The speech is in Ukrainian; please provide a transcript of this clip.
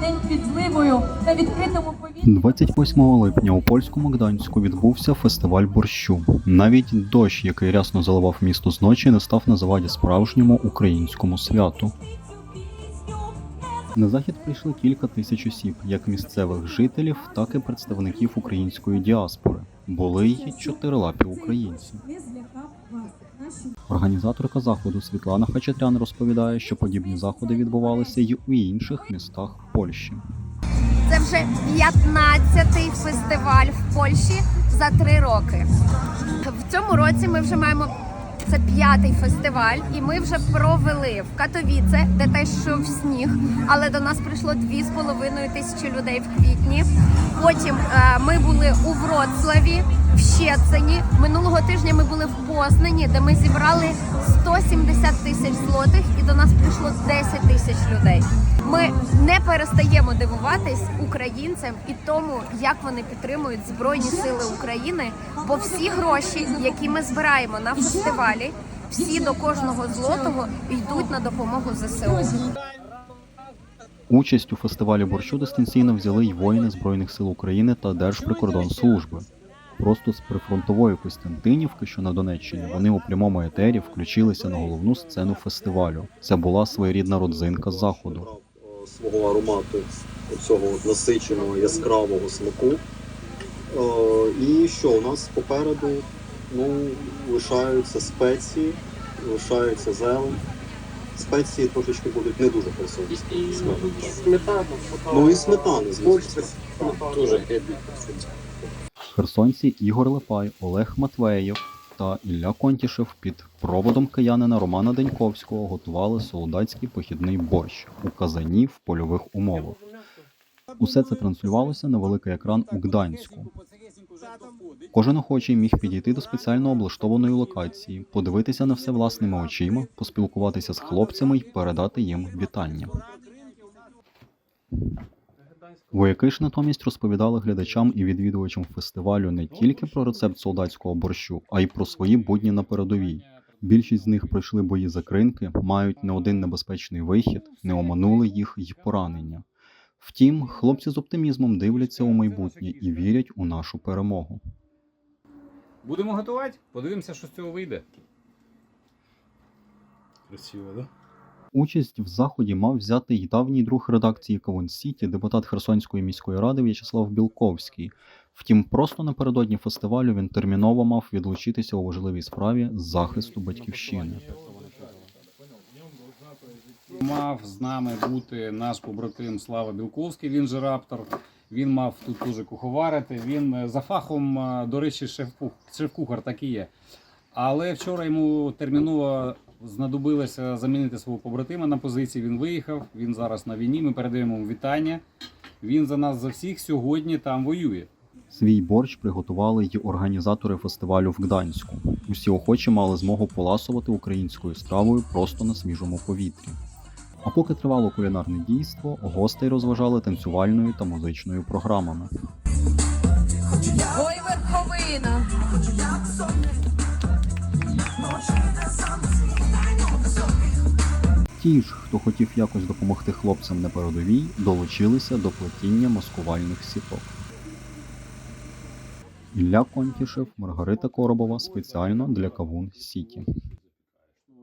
день під зливою на відкритому повітрі. 28 липня у польському Гданську відбувся фестиваль борщу. Навіть дощ, який рясно заливав місто зночі, не став на заваді справжньому українському святу. На захід прийшли кілька тисяч осіб, як місцевих жителів, так і представників української діаспори. Були й чотирилапі українці. Організаторка заходу Світлана Хачатрян розповідає, що подібні заходи відбувалися й у інших містах Польщі. Це вже 15-й фестиваль в Польщі за три роки. В цьому році ми вже маємо це п'ятий фестиваль, і ми вже провели в Катовіце, де теж йшов сніг, але до нас прийшло 2,5 тисячі людей в квітні. Потім е, ми були у Вроцлаві, в Щецині. Минулого тижня ми були в Познані, де ми зібрали 170 тисяч злотих, і до нас прийшло 10 тисяч людей. Ми не перестаємо дивуватись українцям і тому, як вони підтримують Збройні Сили України, бо всі гроші, які ми збираємо на фестивалі, всі до кожного злотого йдуть на допомогу ЗСУ. Участь у фестивалі борщу дистанційно взяли й воїни Збройних сил України та Держприкордонслужби. Просто з прифронтової Костянтинівки, що на Донеччині, вони у прямому етері включилися на головну сцену фестивалю. Це була своєрідна родзинка заходу. Свого аромату цього насиченого яскравого смаку. Е, І що у нас попереду ну, лишаються спеції, лишається зелень. Спеції трошечки будуть не дуже херсонські. Сметана. Ну і сметани, звісно. Дуже гидно. Херсонці Ігор Лепай, Олег Матвеєв та Ілля Контішев під проводом киянина Романа Деньковського готували солдатський похідний борщ у казані в польових умовах. Усе це транслювалося на великий екран у Гданську. Кожен охочий міг підійти до спеціально облаштованої локації, подивитися на все власними очима, поспілкуватися з хлопцями й передати їм вітання. Вояки ж натомість розповідали глядачам і відвідувачам фестивалю не тільки про рецепт солдатського борщу, а й про свої будні на передовій. Більшість з них пройшли бої за кринки, мають не один небезпечний вихід, не оминули їх й поранення. Втім, хлопці з оптимізмом дивляться у майбутнє і вірять у нашу перемогу. Будемо готувати, подивимося, що з цього вийде. Красиво, да? Участь в заході мав взяти й давній друг редакції Кавун Сіті, депутат Херсонської міської ради В'ячеслав Білковський. Втім, просто напередодні фестивалю він терміново мав відлучитися у важливій справі захисту батьківщини. Мав з нами бути наш побратим Слава Білковський, він же раптор. Він мав тут дуже куховарити. Він е, за фахом, е, до речі, шеф-кух- шеф-кухар так і є. Але вчора йому терміново знадобилося замінити свого побратима на позиції. Він виїхав, він зараз на війні. Ми передаємо йому вітання. Він за нас за всіх сьогодні там воює. Свій борщ приготували й організатори фестивалю в Гданську. Усі охочі мали змогу поласувати українською стравою просто на свіжому повітрі. А поки тривало кулінарне дійство, гостей розважали танцювальною та музичною програмами. Ой, верховина! Ті ж, хто хотів якось допомогти хлопцям на передовій, долучилися до плетіння маскувальних сіток. Ілля Контішев, Маргарита Коробова спеціально для Кавун Сіті. Ну,